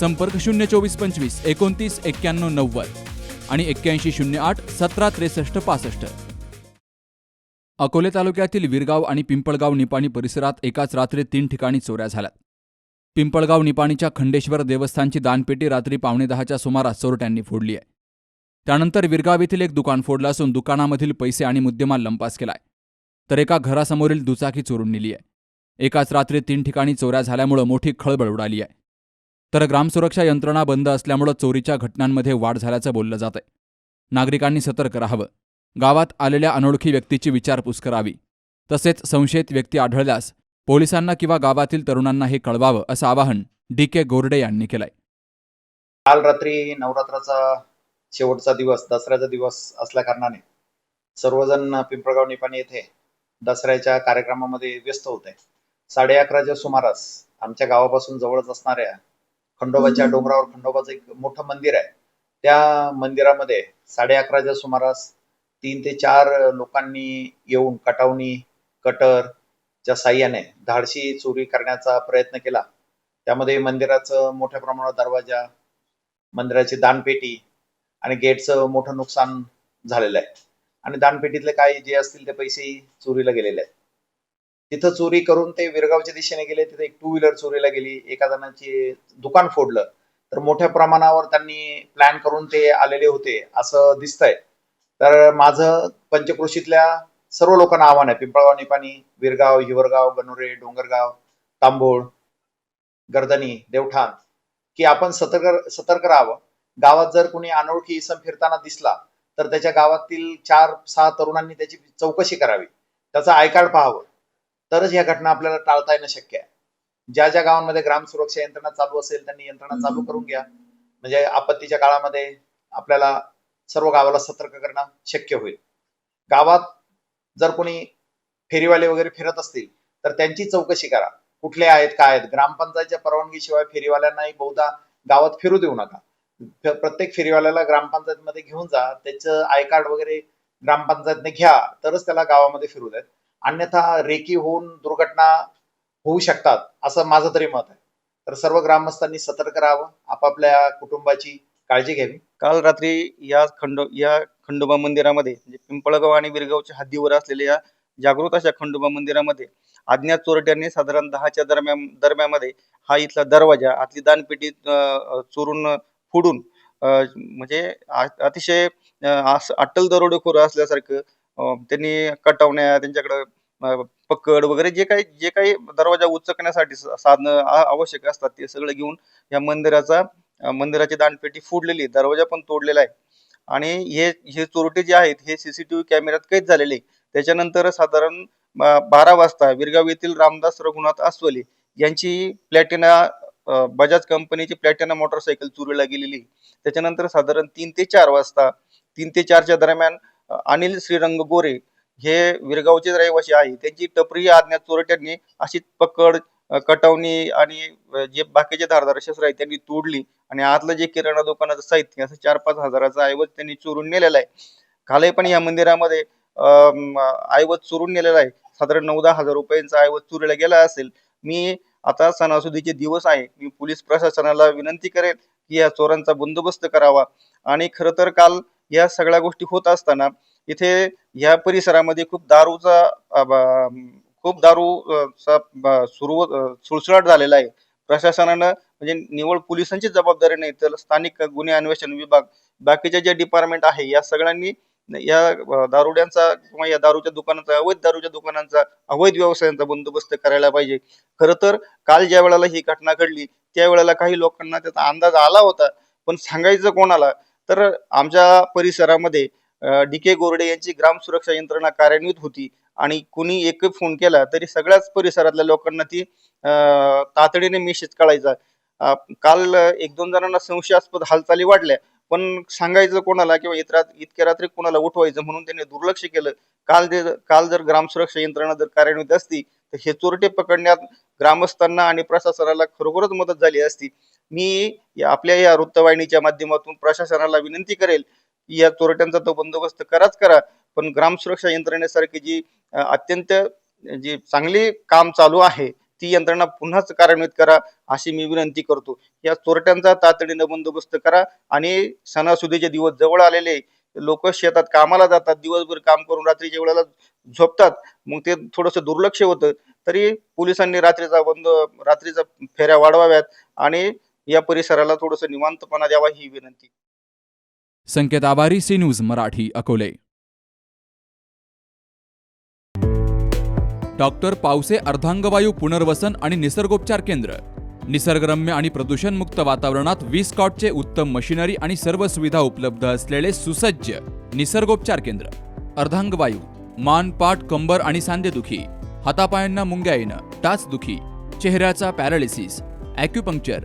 संपर्क शून्य चोवीस पंचवीस एकोणतीस एक्क्याण्णव नव्वद आणि एक्क्याऐंशी शून्य आठ सतरा त्रेसष्ट पासष्ट. अकोले तालुक्यातील विरगाव आणि पिंपळगाव निपाणी परिसरात एकाच रात्री तीन ठिकाणी चोऱ्या झाल्यात. पिंपळगाव निपाणीच्या खंडेश्वर देवस्थानची दानपेटी रात्री पावणे दहाच्या सुमारास चोरट्यांनी फोडली आहे. त्यानंतर विरगाव येथील एक दुकान फोडलं असून दुकानामधील पैसे आणि मुद्देमाल लंपास केलाय. तर एका घरासमोरील दुचाकी चोरून नेली आहे. एकाच रात्री तीन ठिकाणी चोऱ्या झाल्यामुळं मोठी खळबळ उडाली आहे. तर ग्रामसुरक्षा यंत्रणा बंद असल्यामुळं चोरीच्या घटनांमध्ये वाढ झाल्याचं बोललं जात आहे. नागरिकांनी सतर्क राहावं. गावात आलेल्या अनोळखी व्यक्तीची विचारपूस करावी. तसेच संशयित व्यक्ती आढळल्यास पोलिसांना किंवा गावातील तरुणांना हे कळवावं असं आवाहन डी के गोरडे यांनी केलंय. काल रात्री नवरात्राचा शेवटचा दिवस दसऱ्याचा दिवस असल्या कारणाने सर्वजण पिंपळगाव निपाणी येथे दसऱ्याच्या कार्यक्रमामध्ये व्यस्त होते. साडे अकराच्या सुमारास आमच्या गावापासून जवळच असणाऱ्या खंडोबाच्या डोंगरावर खंडोबाचं एक मोठं मंदिर आहे. त्या मंदिरामध्ये साडे अकराच्या सुमारास तीन ते चार लोकांनी येऊन कटावणी कटरच्या साह्याने धाडशी चोरी करण्याचा प्रयत्न केला. त्यामध्ये मंदिराचं मोठ्या प्रमाणात दरवाजा मंदिराची दानपेटी आणि गेटचं मोठं नुकसान झालेलं आहे. आणि दानपेटीतले काही जे असतील ते पैसेही चोरीला गेलेले आहेत. तिथं चोरी करून ते विरगावच्या दिशेने गेले तिथे एक टू व्हीलर चोरीला गेली एका जणांची दुकान फोडलं. तर मोठ्या प्रमाणावर त्यांनी प्लॅन करून ते आलेले होते असं दिसतंय. तर माझं पंचक्रोशीतल्या सर्व लोकांना आव्हान आहे. पिंपळगाव निपाणी विरगाव हिवरगाव गणोरे डोंगरगाव तांबोळ गर्दनी देवठाण की आपण सतर्क सतर्क राहावं. गावात जर कोणी अनोळखी इसम फिरताना दिसला तर त्याच्या गावातील चार सहा तरुणांनी त्याची चौकशी करावी. त्याचं आयकार्ड पाहावं. तरच ह्या घटना आपल्याला टाळता येणं शक्य आहे. ज्या ज्या गावांमध्ये ग्राम सुरक्षा यंत्रणा चालू असेल त्यांनी यंत्रणा चालू करून घ्या. म्हणजे आपत्तीच्या काळामध्ये आपल्याला सर्व गावाला सतर्क करणं शक्य होईल. गावात जर कोणी फेरीवाले वगैरे फिरत असतील तर त्यांची चौकशी करा. कुठले आहेत काय आहेत? ग्रामपंचायतच्या परवानगीशिवाय फेरीवाल्यांनाही बहुधा गावात फिरू देऊ नका. प्रत्येक फेरीवाल्याला ग्रामपंचायतमध्ये घेऊन जा. त्याचं आय कार्ड वगैरे ग्रामपंचायतने घ्या. तरच त्याला गावामध्ये फिरू देत. अन्यथा रेकी होऊन दुर्घटना होऊ शकतात असं माझं तरी मत आहे. तर सर्व ग्रामस्थांनी सतर्क राहावं आपापल्या कुटुंबाची काळजी घ्यावी. काल रात्री या खंडो या खंडोबा मंदिरामध्ये म्हणजे पिंपळगाव आणि विरगावच्या हद्दीवर असलेल्या या जागृत अशा खंडोबा मंदिरामध्ये अज्ञात चोरट्यांनी साधारण दहाच्या दरम्यान दरम्यामध्ये हा इथला दरवाजा आतली दानपेटी चोरून फोडून अं, म्हणजे अतिशय अटल दरोडेखोर असल्यासारखं अं, त्यांनी कटवण्या त्यांच्याकडं अं, पकड वगैरे जे काही जे काही दरवाजा उचकण्यासाठी स- साधनं आ- आवश्यक असतात ते सगळं घेऊन या मंदिराचा अं, मंदिराची दानपेटी फोडलेली आहे. दरवाजा पण तोडलेला आहे आणि हे हे चोरटे जे आहेत हे सीसीटीव्ही कॅमेऱ्यात कैद झालेले आहे. त्याच्यानंतर साधारण अं, बारा वाजता विरगाव येथील रामदास रघुनाथ अस्वले यांची प्लॅटिना अं, बजाज कंपनीची प्लॅटिना मोटरसायकल चोरीला गेलेली आहे. त्याच्यानंतर साधारण तीन ते चार वाजता तीन ते चारच्या दरम्यान अनिल श्रीरंग गोरे हे विरगावचे रहिवासी आहे त्यांची टपरी आज्ञा चोरट्यांनी अशी पकड कटवणी आणि जे बाकीचे धारदार शस्त्र आहे त्यांनी तोडली. आणि आतलं जे किराणा दुकानाचं साहित्य असं चार पाच हजाराचा ऐवज त्यांनी चोरून नेलेला आहे. खाली पण या मंदिरामध्ये ऐवज चोरून नेलेला आहे. साधारण नऊ दहा हजार रुपयांचा ऐवज चोरीला गेला असेल. मी आता सणासुदीचे दिवस आहे. मी पोलीस प्रशासनाला विनंती करेन की या चोरांचा बंदोबस्त करावा. आणि खरं तर काल या सगळ्या गोष्टी होत असताना इथे या परिसरामध्ये खूप दारूचा खूप दारू चा सुरू सुळसुळाट झालेला आहे. प्रशासनानं म्हणजे निवड पोलिसांची जबाबदारी नाही तर स्थानिक गुन्हे अन्वेषण विभाग बाकीचे जे डिपार्टमेंट आहे या सगळ्यांनी या दारुड्यांचा किंवा या दारूच्या दुकानाचा अवैध दारूच्या दुकानांचा अवैध व्यवसायांचा बंदोबस्त करायला पाहिजे. खरं तर काल ज्या वेळेला ही घटना घडली त्यावेळेला काही लोकांना त्याचा अंदाज आला होता पण सांगायचं कोणाला तर आमच्या परिसरामध्ये डी के गोरडे यांची ग्राम सुरक्षा यंत्रणा कार्यान्वित होती आणि कुणी एक फोन केला तरी सगळ्याच परिसरातल्या लोकांना ती तातडीने मेसेज कळायचा काल एक दोन जणांना संशयास्पद हालचाली वाढल्या पण सांगायचं कोणाला किंवा इतरा इतक्या रात्री कोणाला उठवायचं म्हणून त्यांनी दुर्लक्ष केलं. काल जे काल जर ग्राम सुरक्षा यंत्रणा जर कार्यान्वित असती तर हे चोरटे पकडण्यात ग्रामस्थांना आणि प्रशासनाला खरोखरच मदत झाली असती. मी या- आपल्या या वृत्तवाहिनीच्या माध्यमातून प्रशासनाला विनंती करेल की या चोरट्यांचा तो बंदोबस्त कराच करा. पण ग्रामसुरक्षा यंत्रणेसारखी जी अत्यंत जी चांगली काम चालू आहे ती यंत्रणा पुन्हाच कार्यान्वित करा अशी मी विनंती करतो. या चोरट्यांचा तातडीनं बंदोबस्त करा आणि सणासुदीचे दिवस जवळ आलेले लोक शेतात कामाला जातात दिवसभर काम करून रात्रीच्या वेळेला झोपतात मग ते थोडंसं दुर्लक्ष होतं. तरी पोलिसांनी रात्रीचा बंद रात्रीचा फेऱ्या वाढवाव्यात आणि या परिसराला थोडंसं निवांतपणा द्यावा ही विनंती. Sanket Abhari C news Marathi Akole. Doctor Pawase अर्धांगवायू पुनर्वसन आणि निसर्गोपचार केंद्र. निसर्गरम्य आणि प्रदूषणमुक्त वातावरणात वीस कॉटचे उत्तम मशिनरी आणि सर्व सुविधा उपलब्ध असलेले सुसज्ज निसर्गोपचार केंद्र. अर्धांगवायू मान पाठ कंबर आणि सांधेदुखी हातापायांना मुंग्या येणं टाचदुखी चेहऱ्याचा पॅरालिसिस ॲक्युपंक्चर